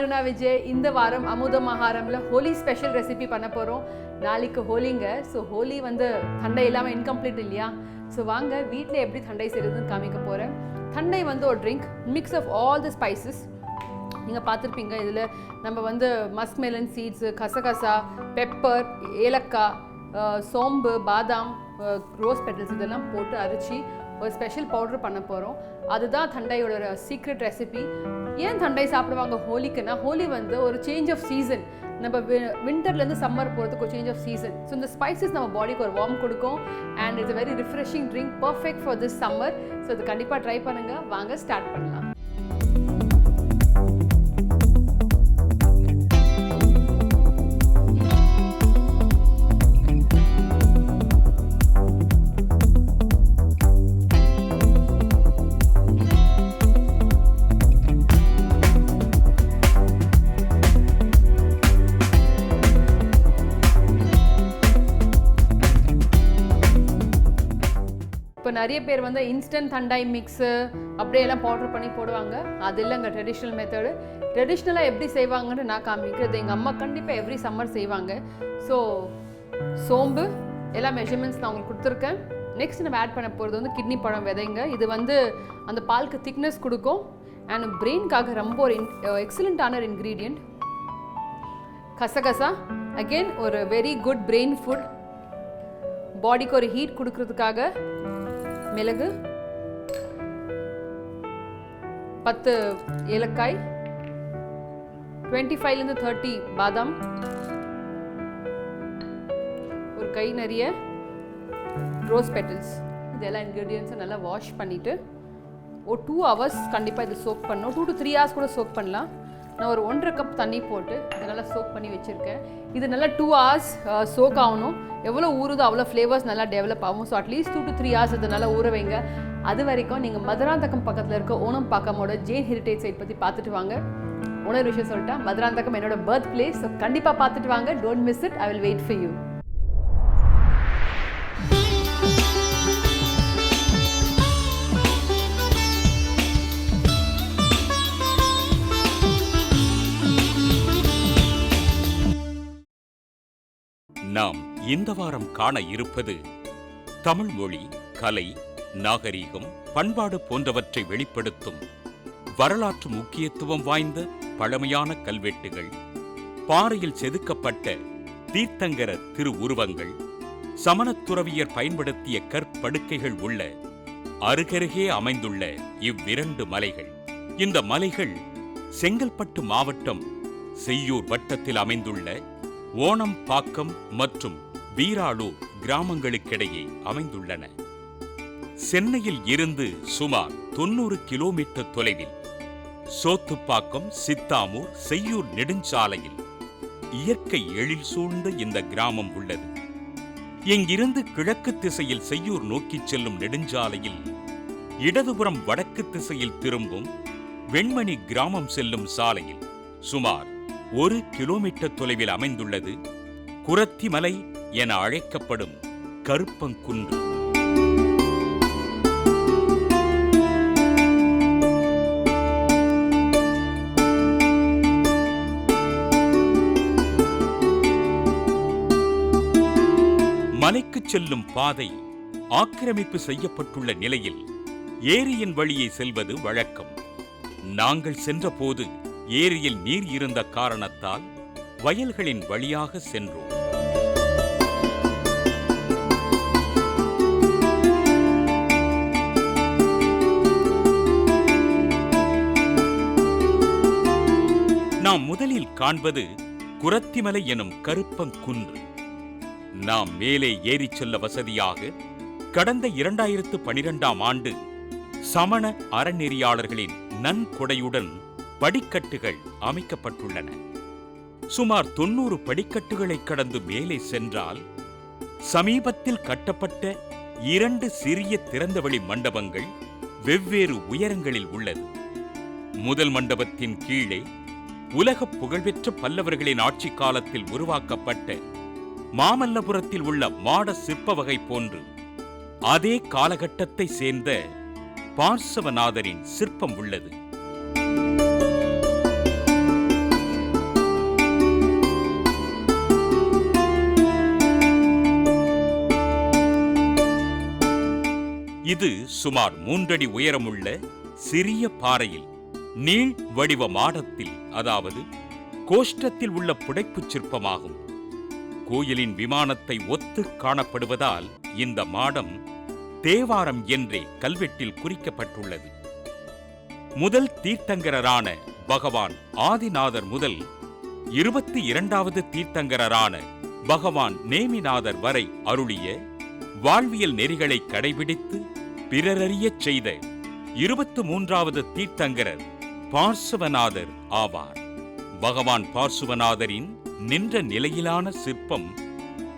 அருணா விஜய் இந்த வாரம் அமுத மகாரம்ல ஹோலி ஸ்பெஷல் ரெசிபி பண்ண போகிறோம் நாளைக்கு ஹோலிங்க. ஸோ ஹோலி வந்து தண்டை இல்லாமல் இன்கம்ப்ளீட் இல்லையா? ஸோ வாங்க வீட்டில் எப்படி தண்டை செய்கிறதுன்னு காமிக்க போகிறேன் தண்டை வந்து ஒரு drink mix of all the spices நீங்கள் பார்த்துருப்பீங்க இதில் நம்ம வந்து மஸ்க்மெலன் சீட்ஸு கசகசா பெப்பர் ஏலக்காய் சோம்பு பாதாம் ரோஸ் பெட்டல்ஸ் இதெல்லாம் போட்டு அரைச்சி ஒரு ஸ்பெஷல் பவுடர் பண்ண போகிறோம் அதுதான் தண்டையோட சீக்ரெட் ரெசிபி ஏன் தண்டை சாப்பிடுவாங்க ஹோலிக்குன்னா ஹோலி வந்து ஒரு சேஞ்ச் ஆஃப் சீசன் நம்ம விண்டர்லேருந்து சம்மர் போகிறதுக்கு ஒரு சேஞ்ச் ஆஃப் சீசன் ஸோ இந்த ஸ்பைசஸ் நம்ம பாடிக்கு ஒரு வார்ம் கொடுக்கும். And it's very refreshing drink perfect for this summer so இது கண்டிப்பாக ட்ரை பண்ணுங்கள் வாங்க ஸ்டார்ட் பண்ணலாம். நிறைய பேர் வந்து இன்ஸ்டன்ட் தண்டாய் மிக்ஸு அப்படியெல்லாம் பவுடர் பண்ணி போடுவாங்க. அது இல்லைங்க ட்ரெடிஷ்னல் மெத்தடு ட்ரெடிஷ்னலாக எப்படி செய்வாங்கன்னு நான் காமிக்கிறது. எங்கள் அம்மா கண்டிப்பாக எவ்ரி சம்மர் செய்வாங்க. ஸோ சோம்பு எல்லா மெஷர்மெண்ட்ஸ் நான் உங்களுக்கு கொடுத்துருக்கேன். நெக்ஸ்ட் நம்ம ஆட் பண்ண போகிறது வந்து கிட்னி பழம் விதைங்க. இது வந்து அந்த பாலுக்கு திக்னஸ் கொடுக்கும். அண்ட் பிரெயின்காக ரொம்ப ஒரு எக்ஸலண்ட்டான இன்க்ரீடியண்ட் கசகசா. அகெயின் ஒரு வெரி குட் பிரெயின் ஃபுட் பாடிக்கு ஒரு ஹீட் கொடுக்கறதுக்காக மிளகு பத்து ஏலக்காய் டுவெண்ட்டி ஃபைவ்லேருந்து தேர்ட்டி பாதாம் ஒரு கை நிறைய ரோஸ் பெட்டல்ஸ் இதெல்லாம் இன்க்ரீடியன்ஸை நல்லா வாஷ் பண்ணிவிட்டு ஒரு டூ ஹவர்ஸ் கண்டிப்பாக இது சோக் பண்ணணும். டூ டு த்ரீ ஹவர்ஸ் கூட சோக் பண்ணலாம். நான் ஒரு ஒன்றரை கப் தண்ணி போட்டு இதை நல்லா சோக் பண்ணி வச்சுருக்கேன். இது நல்லா டூ ஹவர்ஸ் சோக் ஆகணும். எவ்வளோ ஊறுதோ அவ்வளோ ஃப்ளேவர்ஸ் நல்லா டெவலப் ஆகும். So at least two to three hours இதை நல்லா ஊற வைங்க. அது வரைக்கும் நீங்கள் மதுராந்தகம் பக்கத்தில் இருக்க ஓணம் பாக்கமோட ஜெயின் ஹெரிட்டேஜ் சைட் பற்றி பார்த்துட்டு வாங்க. உணவு விஷயம் சொல்லிட்டேன் மதுராந்தகம் என்னோட பர்த் பிளேஸ் ஸோ கண்டிப்பாக பார்த்துட்டு வாங்க. Don't miss it I will wait for you நாம் இந்த வாரம் காண இருப்பது தமிழ் மொழி கலை நாகரீகம் பண்பாடு போன்றவற்றை வெளிப்படுத்தும் வரலாற்று முக்கியத்துவம் வாய்ந்த பழமையான கல்வெட்டுகள் பாறையில் செதுக்கப்பட்ட தீர்த்தங்கர திருவுருவங்கள் சமணத்துறவியர் பயன்படுத்திய கற்படுக்கைகள் உள்ள அருகருகே அமைந்துள்ள இவ்விரண்டு மலைகள். இந்த மலைகள் செங்கல்பட்டு மாவட்டம் செய்யூர் வட்டத்தில் அமைந்துள்ள ஓணம் பாக்கம் மற்றும் வீராளூர் கிராமங்களுக்கிடையே அமைந்துள்ளன. சென்னையில் இருந்து சுமார் தொன்னூறு கிலோமீட்டர் தொலைவில் சோத்துப்பாக்கம் சித்தாமூர் செய்யூர் நெடுஞ்சாலையில் இயற்கை எழில் சூழ்ந்த இந்த கிராமம் உள்ளது. இங்கிருந்து கிழக்கு திசையில் செய்யூர் நோக்கிச் செல்லும் நெடுஞ்சாலையில் இடதுபுறம் வடக்கு திசையில் திரும்பும் வெண்மணி கிராமம் செல்லும் சாலையில் சுமார் ஒரு கிலோமீட்டர் தொலைவில் அமைந்துள்ளது. குரத்திமலை என அழைக்கப்படும் கருப்பங்குன்று. மலைக்கு செல்லும் பாதை ஆக்கிரமிப்பு செய்யப்பட்டுள்ள நிலையில் ஏரியின் வழியே செல்வது வழக்கம். நாங்கள் சென்றபோது ஏரியில் நீர் இருந்த காரணத்தால் வயல்களின் வழியாக சென்றோம். நாம் முதலில் காண்பது குரத்திமலை எனும் கருப்பங்குன்று நாம் மேலே ஏறிச் செல்ல வசதியாக கடந்த இரண்டாயிரத்து பனிரெண்டாம் ஆண்டு சமண அறநெறியாளர்களின் நன்கொடையுடன் படிக்கட்டுகள் அமைக்கப்பட்டுள்ளன. சுமார் தொன்னூறு படிக்கட்டுகளை கடந்து மேலே சென்றால் சமீபத்தில் கட்டப்பட்ட இரண்டு சிறிய திறந்தவெளி மண்டபங்கள் வெவ்வேறு உயரங்களில் உள்ளது. முதல் மண்டபத்தின் கீழே உலக புகழ்பெற்ற பல்லவர்களின் ஆட்சி காலத்தில் உருவாக்கப்பட்ட மாமல்லபுரத்தில் உள்ள மாட சிற்ப வகை போன்று அதே காலகட்டத்தை சேர்ந்த பார்சவநாதரின் சிற்பம் உள்ளது. இது சுமார் மூன்றடி உயரமுள்ள சிறிய பாறையில் நீள் வடிவ மாடத்தில் அதாவது கோஷ்டத்தில் உள்ள புடைப்புச் சிற்பமாகும். கோயிலின் விமானத்தை ஒத்து காணப்படுவதால் இந்த மாடம் தேவாரம் என்றே கல்வெட்டில் குறிக்கப்பட்டுள்ளது. முதல் தீர்த்தங்கரரான பகவான் ஆதிநாதர் முதல் இருபத்தி இரண்டாவது தீர்த்தங்கரரான பகவான் நேமிநாதர் வரை அருளிய வாழ்வியல் நெறிகளை கடைபிடித்து பிறரறியச் செய்த இருபத்து மூன்றாவது தீர்த்தங்கரர் பார்சுவநாதர் ஆவார். பகவான் பார்சுவநாதரின் நின்ற நிலையிலான சிற்பம்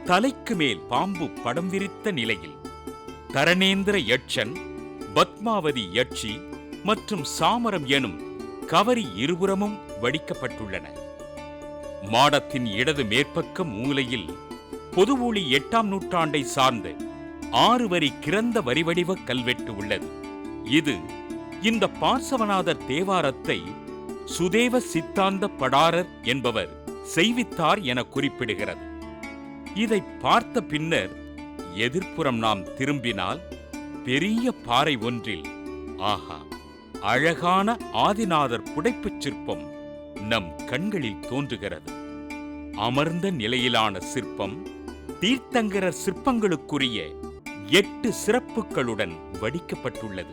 தலைக்கு மேல் பாம்பு படம் விரித்த நிலையில். தரணேந்திர யட்சன் பத்மாவதி யட்சி மற்றும் சாமரம் எனும் கவரி இருபுறமும் வடிக்கப்பட்டுள்ளன. மாடத்தின் இடது மேற்பக்க மூலையில் பொதுவூழி எட்டாம் நூற்றாண்டை சார்ந்த ஆறு வரி கிறந்த வரிவடிவ கல்வெட்டு உள்ளது. இது இந்த பார்சவநாதர் தேவாரத்தை சுதேவ சித்தாந்த படாரர் என்பவர் செய்வித்தார் என குறிப்பிடுகிறது. இதை பார்த்த பின்னர் எதிர்ப்புறம் நாம் திரும்பினால் பெரிய பாறை ஒன்றில் ஆஹா அழகான ஆதிநாதர் புடைப்புச் சிற்பம் நம் கண்களில் தோன்றுகிறது. அமர்ந்த நிலையிலான சிற்பம் தீர்த்தங்கரர் சிற்பங்களுக்குரிய எட்டு சிறப்புகளுடன் வடிக்கப்பட்டுள்ளது.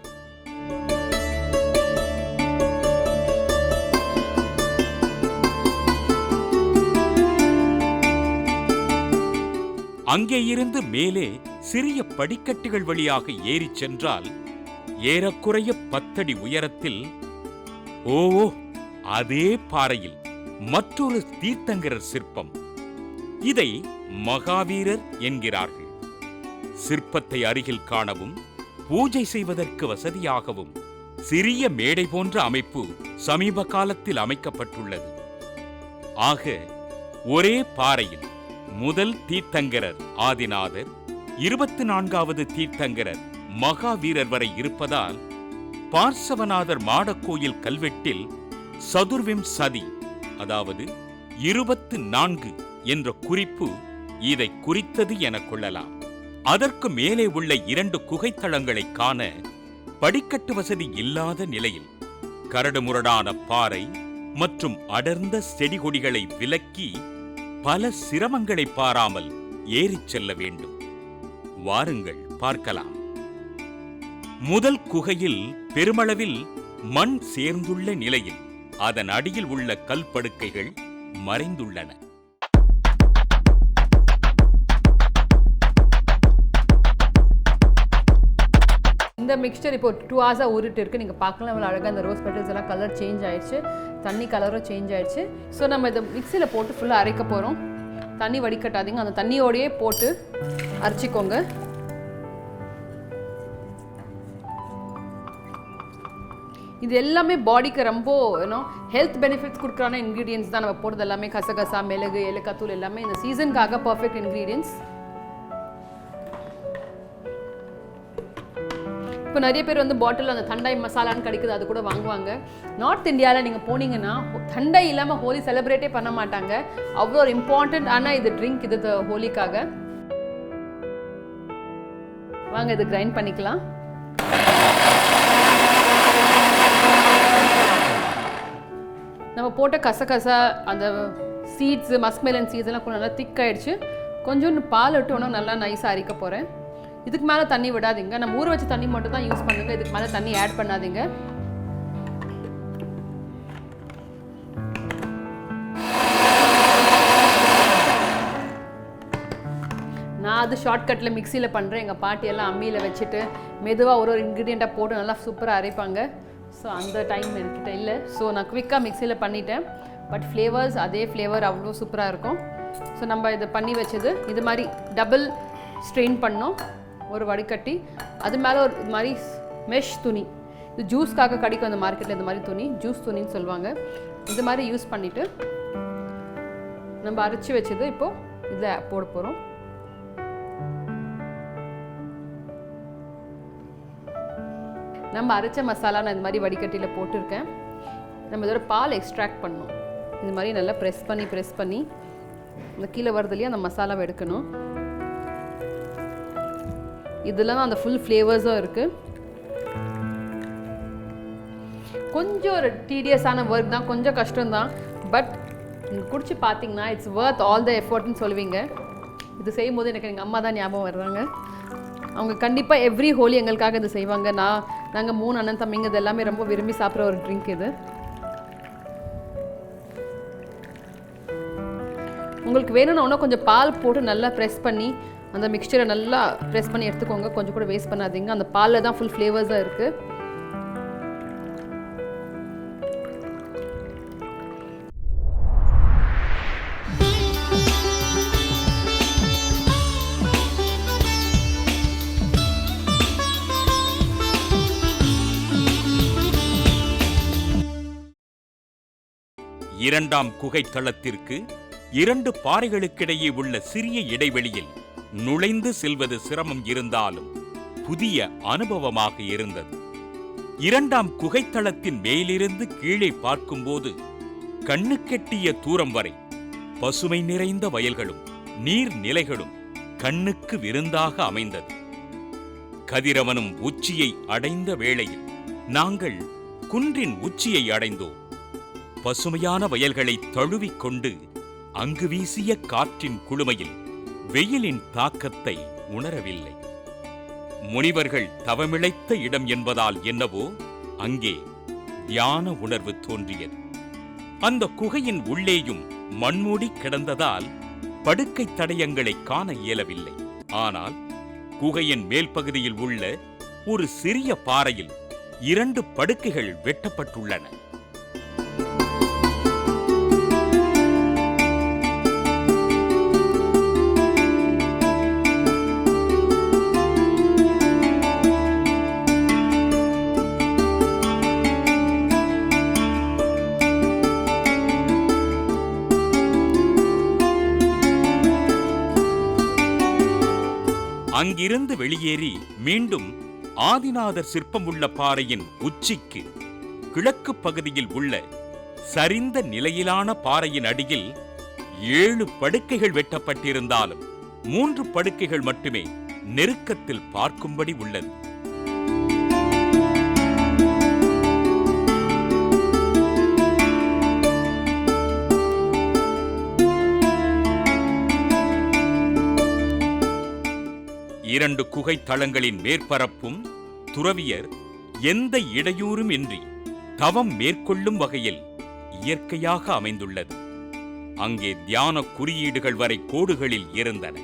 அங்கே இருந்து மேலே சிறிய படிக்கட்டுகள் வழியாக ஏறிச் சென்றால் ஏறக்குறைய பத்தடி உயரத்தில் ஓ அதே பாறையில் மற்றொரு தீர்த்தங்கரர் சிற்பம். இதை மகாவீரர் என்கிறார்கள். சிற்பத்தை அருகில் காணவும் பூஜை செய்வதற்கு வசதியாகவும் சிறிய மேடை போன்ற அமைப்பு சமீப காலத்தில் அமைக்கப்பட்டுள்ளது. ஆக ஒரே பாறையில் முதல் தீர்த்தங்கரர் ஆதிநாதர் இருபத்தி நான்காவது தீர்த்தங்கரர் மகாவீரர் வரை இருப்பதால் பார்சவநாதர் மாடக்கோயில் கல்வெட்டில் சதுர்விம் சதி அதாவது இருபத்து நான்கு என்ற குறிப்பு இதை குறித்தது என கொள்ளலாம். அதற்கு மேலே உள்ள இரண்டு குகைத்தளங்களை காண படிக்கட்டு வசதி இல்லாத நிலையில் கரடுமுரடான பாறை மற்றும் அடர்ந்த செடிகொடிகளை விலக்கி பல சிரமங்களை பாராமல் ஏறிச் செல்ல வேண்டும். வாருங்கள் பார்க்கலாம். முதல் குகையில் பெருமளவில் மண் சேர்ந்துள்ள நிலையில் அதன் அடியில் உள்ள கல்படுக்கைகள் மறைந்துள்ளன. இந்த மிக்சர் இப்போ டூ ஹவர்ஸாக ஊறிட்டு இருக்கு. நீங்கள் பார்க்கலாம் இவ்வளோ அழகாக அந்த ரோஸ் பெட்டல்ஸ் எல்லாம் கலர் சேஞ்ச் ஆயிடுச்சு. தண்ணி கலரும் சேஞ்ச் ஆயிடுச்சு. ஸோ நம்ம இதை மிக்சியில் போட்டு ஃபுல்லாக அரைக்க போகிறோம் தண்ணி வடிகட்டாதீங்க. அந்த தண்ணியோடையே போட்டு அரைச்சிக்கோங்க. இது எல்லாமே பாடிக்கு ரொம்ப ஏன்னோ ஹெல்த் பெனிஃபிட்ஸ் கொடுக்குறான இன்க்ரீடியன்ஸ் தான். நம்ம போடுறது எல்லாமே கசகசா மிளகு ஏலக்காய் தூள் எல்லாமே இந்த சீசனுக்காக பர்ஃபெக்ட் இன்க்ரீடியன்ஸ் இப்போ நிறைய பேர் வந்து பாட்டில் அந்த தண்டாய் மசாலான்னு கிடைக்குது அது கூட வாங்குவாங்க. நார்த் இந்தியாவில் நீங்கள் போனீங்கன்னா தண்டை இல்லாமல் ஹோலி செலிப்ரேட்டே பண்ண மாட்டாங்க. அவ்வளோ ஒரு இம்பார்ட்டண்ட் ஆனால் இது ட்ரிங்க் இது த- ஹோலிக்காக. வாங்க இது கிரைண்ட் பண்ணிக்கலாம். நம்ம போட்ட கசகசா அந்த சீட்ஸு மஸ்மெலன் சீட்ஸ் எல்லாம் கொஞ்சம் நல்லா திக் ஆகிடுச்சு கொஞ்சோண்டு பால் விட்டு ஒன்றும் நல்லா நைஸாக அரிக்க போகிறேன் இதுக்கு மேலே தண்ணி விடாதீங்க. நம்ம ஊற வச்ச தண்ணி மட்டும் தான் யூஸ் பண்ணுங்க. இதுக்கு மேலே தண்ணி ஆட் பண்ணாதீங்க. நான் அது ஷார்ட்கட்டில் மிக்சியில் பண்ணுறேன் எங்கள் பாட்டி எல்லாம் அம்மியில் வச்சுட்டு மெதுவாக ஒரு ஒரு இன்க்ரீடியண்ட்டாக போட்டு நல்லா சூப்பராக அரைப்பாங்க. ஸோ அந்த டைம் என்கிட்ட இல்லை. ஸோ நான் குவிக்காக மிக்சியில் பண்ணிட்டேன். பட் ஃப்ளேவர்ஸ் அதே ஃப்ளேவர் அவ்வளோ சூப்பராக இருக்கும். ஸோ நம்ம இதை பண்ணி வச்சது இது மாதிரி டபுள் ஸ்ட்ரெயின் பண்ணோம். ஒரு வடிகட்டி அது மேலே ஒரு இது மாதிரி மெஷ் துணி. இது ஜூஸ்க்காக கிடைக்கும் அந்த மார்க்கெட்டில் இந்த மாதிரி துணி ஜூஸ் துணின்னு சொல்லுவாங்க. இது மாதிரி யூஸ் பண்ணிவிட்டு நம்ம அரைச்சி வச்சது இப்போது இதில் போட போகிறோம் நம்ம அரைச்ச மசாலா நான் இந்த மாதிரி வடிகட்டியில் போட்டிருக்கேன். நம்ம இதோட பால் எக்ஸ்ட்ராக்ட் பண்ணணும். இது மாதிரி நல்லா ப்ரெஸ் பண்ணி ப்ரெஸ் பண்ணி இந்த கீழே வரதுலேயே அந்த மசாலாவை எடுக்கணும். இதில் தான் அந்த ஃபுல் ஃப்ளேவர்ஸும் இருக்குது கொஞ்சம் ஒரு டீடியஸான ஒர்க் தான் கொஞ்சம் கஷ்டம்தான். பட் நீங்கள் குடிச்சு பார்த்தீங்கன்னா இட்ஸ் ஒர்த் ஆல் த எஃபர்ட்னு சொல்லுவீங்க. இது செய்யும் போது எனக்கு எங்கள் அம்மா தான் ஞாபகம் வர்றாங்க. அவங்க கண்டிப்பாக எவ்ரி ஹோலி எங்களுக்காக இது செய்வாங்க. நான் நாங்கள் மூணு அண்ணன் தம்பிங்க இது எல்லாமே ரொம்ப விரும்பி சாப்பிட்ற ஒரு ட்ரிங்க் இது. உங்களுக்கு வேணும்னா இன்னும் கொஞ்சம் பால் போட்டு நல்லா ப்ரெஸ் பண்ணி அந்த மிக்சரை நல்லா ப்ரெஸ் பண்ணி எடுத்துக்கோங்க. கொஞ்சம் கூட வேஸ்ட் பண்ணாதீங்க. அந்த பாலில் தான் ஃபுல் ஃப்ளேவர்ஸாக இருக்குது இரண்டாம் குகை தளத்திற்கு இரண்டு பாறைகளுக்கிடையே உள்ள சிறிய இடைவெளியில் நுழைந்து செல்வது சிரமம் இருந்தாலும் புதிய அனுபவமாக இருந்தது. இரண்டாம் குகைத்தளத்தின் மேலிருந்து கீழே பார்க்கும்போது கண்ணுக்கெட்டிய தூரம் வரை பசுமை நிறைந்த வயல்களும் நீர்நிலைகளும் கண்ணுக்கு விருந்தாக அமைந்தது. கதிரவனும் உச்சியை அடைந்த வேளையில் நாங்கள் குன்றின் உச்சியை அடைந்தோம். பசுமையான வயல்களை தழுவிக் கொண்டு அங்கு வீசிய காற்றின் குளுமையில் வெயிலின் தாக்கத்தை உணரவில்லை. முனிவர்கள் தவமிழைத்த இடம் என்பதால் என்னவோ அங்கே தியான உணர்வு தோன்றியது. அந்த குகையின் உள்ளேயும் மண்மூடி கிடந்ததால் படுக்கை தடயங்களை காண இயலவில்லை. ஆனால் குகையின் மேல் பகுதியில் உள்ள ஒரு சிறிய பாறையில் இரண்டு படுக்கைகள் வெட்டப்பட்டுள்ளன. அங்கிருந்து வெளியேறி மீண்டும் ஆதிநாதர் சிற்பம் உள்ள பாறையின் உச்சிக்கு கிழக்கு பகுதியில் உள்ள சரிந்த நிலையிலான பாறையின் அடியில் ஏழு படுக்கைகள் வெட்டப்பட்டிருந்தாலும் மூன்று படுக்கைகள் மட்டுமே நெருக்கத்தில் பார்க்கும்படி உள்ளது. இரண்டு குகை தளங்களின் மேற்பரப்பும் துறவியர் எந்த இடையூறும் இன்றி தவம் மேற்கொள்ளும் வகையில் இயற்கையாக அமைந்துள்ளது. அங்கே தியான குறியீடுகள் வரை கோடுகளில் இருந்தன.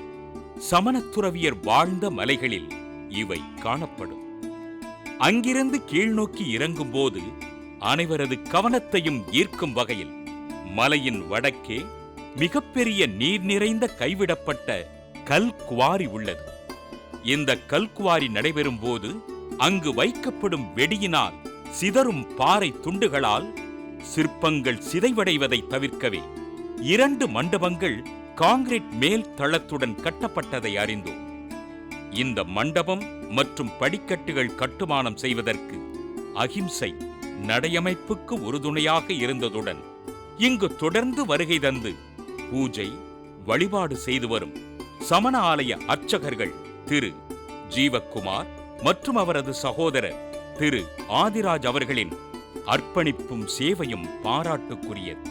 சமணத்துறவியர் வாழ்ந்த மலைகளில் இவை காணப்படும். அங்கிருந்து கீழ்நோக்கி இறங்கும் போது அனைவரது கவனத்தையும் ஈர்க்கும் வகையில் மலையின் வடக்கே மிகப்பெரிய நீர் நிறைந்த கைவிடப்பட்ட கல் குவாரி உள்ளது. இந்த கல்குவாரி நடைபெறும் போது அங்கு வைக்கப்படும் வெடியினால் சிதறும் பாறை துண்டுகளால் சிற்பங்கள் சிதைவடைவதை தவிர்க்கவே இரண்டு மண்டபங்கள் காங்கிரீட் மேல் தளத்துடன் கட்டப்பட்டதை அறிந்தோம். இந்த மண்டபம் மற்றும் படிக்கட்டுகள் கட்டுமானம் செய்வதற்கு அகிம்சை நடையமைப்புக்கு உறுதுணையாக இருந்ததுடன் இங்கு தொடர்ந்து வருகை தந்து பூஜை வழிபாடு செய்து வரும் சமண ஆலய அர்ச்சகர்கள் திரு ஜீவக்குமார் மற்றும் அவரது சகோதரர் திரு ஆதிராஜ் அவர்களின் அர்ப்பணிப்பும் சேவையும் பாராட்டுக்குரியது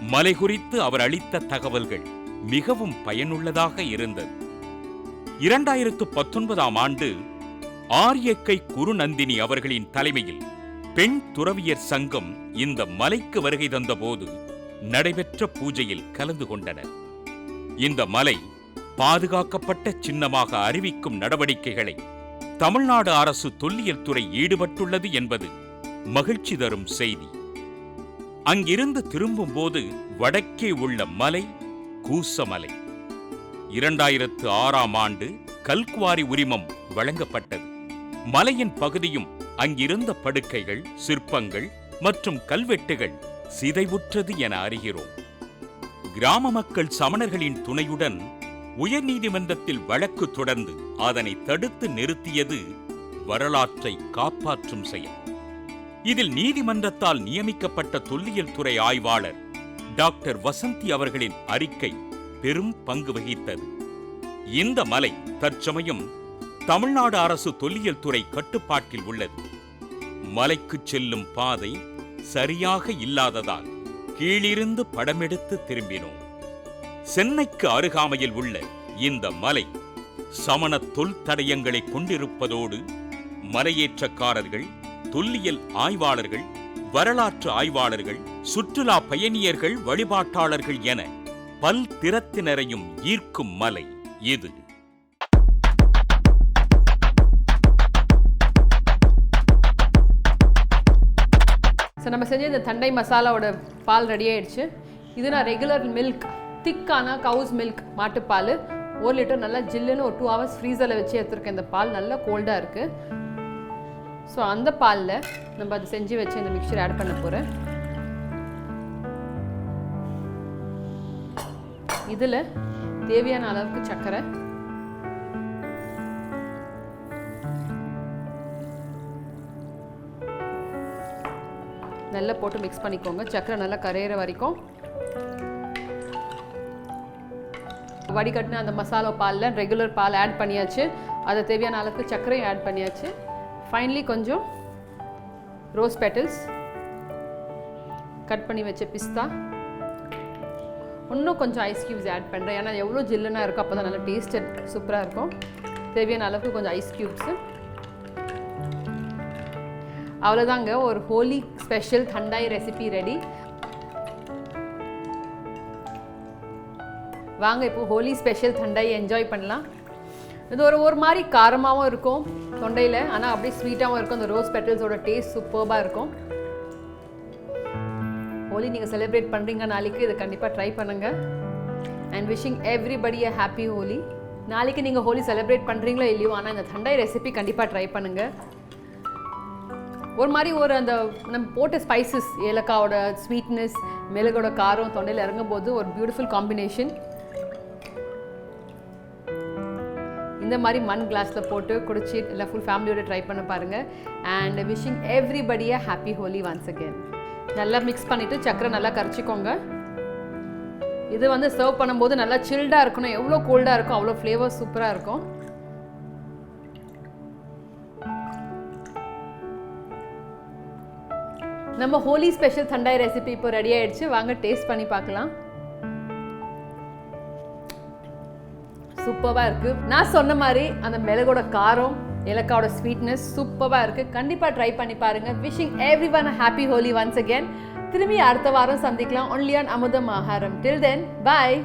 மலை குறித்து அவர் அளித்த தகவல்கள் மிகவும் பயனுள்ளதாக இருந்தது. இரண்டாயிரத்து பத்தொன்பதாம் ஆண்டு ஆரியக்கை குருநந்தினி அவர்களின் தலைமையில் பெண் துறவியர் சங்கம் இந்த மலைக்கு வருகை தந்தபோது நடைபெற்ற பூஜையில் கலந்து கொண்டனர். இந்த மலை பாதுகாக்கப்பட்ட சின்னமாக அறிவிக்கும் நடவடிக்கைகளை தமிழ்நாடு அரசு தொல்லியல் துறை ஈடுபட்டுள்ளது என்பது மகிழ்ச்சி தரும் செய்தி. அங்கிருந்து திரும்பும்போது வடக்கே உள்ள மலை கூசமலை. இரண்டாயிரத்து ஆறாம் ஆண்டு கல்குவாரி உரிமம் வழங்கப்பட்டது. மலையின் பகுதியும் அங்கிருந்த படுக்கைகள் சிற்பங்கள் மற்றும் கல்வெட்டுகள் சிதைவுற்றது என அறிகிறோம். கிராம மக்கள் சமணர்களின் துணையுடன் உயர்நீதிமன்றத்தில் வழக்கு தொடர்ந்து அதனை தடுத்து நிறுத்தியது வரலாற்றை காப்பாற்றும் செயல். இதில் நீதிமன்றத்தால் நியமிக்கப்பட்ட தொல்லியல் துறை ஆய்வாளர் டாக்டர் வசந்தி அவர்களின் அறிக்கை பெரும் பங்கு வகித்தது. இந்த மலை தற்சமயம் தமிழ்நாடு அரசு தொல்லியல் துறை கட்டுப்பாட்டில் உள்ளது. மலைக்குச் செல்லும் பாதை சரியாக இல்லாததால் கீழிருந்து படமெடுத்து திரும்பினோம். சென்னைக்கு அருகாமையில் உள்ள இந்த மலை சமண தொல் தடயங்களை கொண்டிருப்பதோடு மலையேற்றக்காரர்கள் தொல்லியல் ஆய்வாளர்கள் வரலாற்று ஆய்வாளர்கள் சுற்றுலா பயணியர்கள் வழிபாட்டாளர்கள் என பல் திறத்தினரையும் ஈர்க்கும் மலை இது. ஸோ நம்ம செஞ்ச இந்த தண்டை மசாலாவோட பால் ரெடி ஆயிடுச்சு. இது நான் ரெகுலர் மில்க் திக்கான கவுஸ் மில்க் மாட்டுப்பால். ஒரு லிட்டர் நல்லா ஜில்லுன்னு ஒரு டூ ஹவர்ஸ் ஃப்ரீசரில் வச்சு எடுத்துருக்கேன் இந்த பால். நல்லா கோல்டாக இருக்குது ஸோ அந்த பாலில் நம்ம அது செஞ்சு வச்சு இந்த மிக்சர் ஆட் பண்ண போகிறேன் இதில் தேவையான அளவுக்கு சர்க்கரை நல்லா போட்டு மிக்ஸ் பண்ணிக்கோங்க. சர்க்கரை நல்லா கரையிற வரைக்கும். வடிகட்டின அந்த மசாலா பாலில் ரெகுலர் பால் ஆட் பண்ணியாச்சு. அதை தேவையான அளவுக்கு சர்க்கரையும் ஆட் பண்ணியாச்சு. ஃபைனலி கொஞ்சம் ரோஸ் பெட்டல்ஸ் கட் பண்ணி வச்ச பிஸ்தா இன்னும் கொஞ்சம் ஐஸ் க்யூப்ஸ் ஆட் பண்ணுறேன் ஏன்னா எவ்வளோ ஜில்லுனா இருக்கோ அப்போ தான் நல்லா டேஸ்ட் சூப்பராக இருக்கும். தேவையான அளவுக்கு கொஞ்சம் ஐஸ் க்யூப்ஸு அவ்வளோதாங்க ஒரு Holi special thandai recipe ready வாங்க இப்போ ஹோலி ஸ்பெஷல் தண்டை என்ஜாய் பண்ணலாம். இது ஒரு ஒரு மாதிரி காரமாகவும் இருக்கும் தொண்டையில். ஆனால் அப்படியே ஸ்வீட்டாகவும் இருக்கும். அந்த ரோஸ் பெட்டல்ஸோட டேஸ்ட் சூப்பர்பாக இருக்கும். ஹோலி நீங்கள் செலிப்ரேட் பண்ணுறீங்க நாளைக்கு. இதை கண்டிப்பாக ட்ரை பண்ணுங்கள் and wishing everybody a happy Holi. நாளைக்கு நீங்கள் ஹோலி செலிப்ரேட் பண்ணுறீங்களோ இல்லையோ ஆனால் இந்த தண்டை ரெசிபி கண்டிப்பாக ட்ரை பண்ணுங்கள் ஒரு மாதிரி ஒரு அந்த நம்ம போட்ட ஸ்பைசஸ் ஏலக்காவோட ஸ்வீட்னஸ் மிளகோட காரம் தொண்டையில் இறங்கும் போது ஒரு பியூட்டிஃபுல் காம்பினேஷன் இந்த மாதிரி மண் கிளாஸில் போட்டு குடிச்சு இல்லை ஃபுல் ஃபேமிலியோட ட்ரை பண்ண பாருங்கள் and wishing everybody happy Holi once again நல்லா மிக்ஸ் பண்ணிவிட்டு சக்கரை நல்லா கரைச்சிக்கோங்க. இது வந்து சர்வ் பண்ணும்போது நல்லா சில்டாக இருக்கணும். எவ்வளோ கோல்டாக இருக்கும் அவ்வளோ ஃப்ளேவர் சூப்பராக இருக்கும். நம்ம ஹோலி ஸ்பெஷல் தண்டாய் ரெசிபி இப்போ ரெடி ஆயிடுச்சு. வாங்க டேஸ்ட் பண்ணி பார்க்கலாம். சூப்பராக இருக்குது நான் சொன்ன மாதிரி அந்த மிளகோட காரம் இலக்காவோட ஸ்வீட்னஸ் சூப்பராக இருக்குது கண்டிப்பாக ட்ரை பண்ணி பாருங்கள் wishing everyone happy Holi once again திரும்பி அடுத்த வாரம் சந்திக்கலாம். ஒன்லி ஆன் அமுதம் ஆகாரம். டில் தென் பாய்